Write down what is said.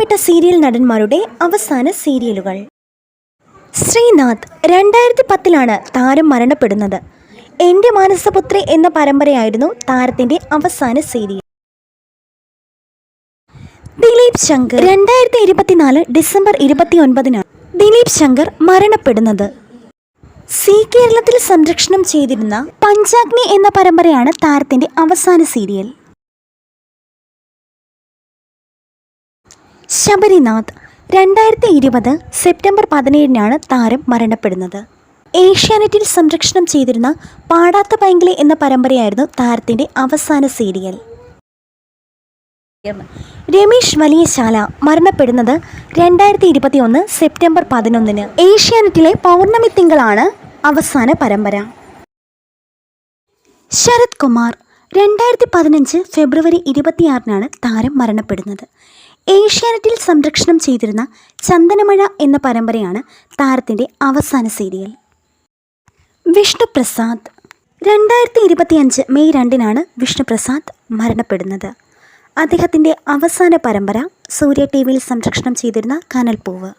പ്രിയപ്പെട്ട സീരിയൽ നടന്മാരുടെ അവസാന സീരിയലുകൾ. ശ്രീനാഥ് രണ്ടായിരത്തി പത്തിലാണ് താരം മരണപ്പെടുന്നത്. എന്റെ മാനസപുത്രി എന്ന പരമ്പരയായിരുന്നു താരത്തിന്റെ അവസാന സീരിയൽ. ദിലീപ് ശങ്കർ രണ്ടായിരത്തി ഇരുപത്തിനാല് ഡിസംബർ ഇരുപത്തി ഒൻപതിനാണ് ദിലീപ് ശങ്കർ മരണപ്പെടുന്നത്. സി കേരളത്തിൽ സംരക്ഷണം ചെയ്തിരുന്ന പഞ്ചാഗ്നി എന്ന പരമ്പരയാണ് താരത്തിന്റെ അവസാന സീരിയൽ. ശബരിനാഥ് രണ്ടായിരത്തി ഇരുപത് സെപ്റ്റംബർ പതിനേഴിനാണ് താരം മരണപ്പെടുന്നത്. ഏഷ്യാനെറ്റിൽ സംരക്ഷണം ചെയ്തിരുന്ന പാടാത്ത പൈങ്കിളി എന്ന പരമ്പരയായിരുന്നു താരത്തിന്റെ അവസാന സീരിയൽ. രമേശ് വലിയശാല മരണപ്പെടുന്നത് രണ്ടായിരത്തി ഇരുപത്തി ഒന്ന് സെപ്റ്റംബർ പതിനൊന്നിന്. ഏഷ്യാനെറ്റിലെ പൗർണമി തിങ്കളാണ് അവസാന പരമ്പര. ശരത് കുമാർ രണ്ടായിരത്തി പതിനഞ്ച് ഫെബ്രുവരി ഇരുപത്തിയാറിനാണ് താരം മരണപ്പെടുന്നത്. ഏഷ്യാനെറ്റിൽ സംരക്ഷണം ചെയ്തിരുന്ന ചന്ദനമഴ എന്ന പരമ്പരയാണ് താരത്തിന്റെ അവസാന സീരിയൽ. വിഷ്ണുപ്രസാദ്. രണ്ടായിരത്തി ഇരുപത്തിയഞ്ച് മെയ് രണ്ടിനാണ് വിഷ്ണുപ്രസാദ് മരണപ്പെടുന്നത്. അദ്ദേഹത്തിന്റെ അവസാന പരമ്പര സൂര്യ ടി വിയിൽ സംരക്ഷണം ചെയ്തിരുന്ന കനൽപ്പൂവ്.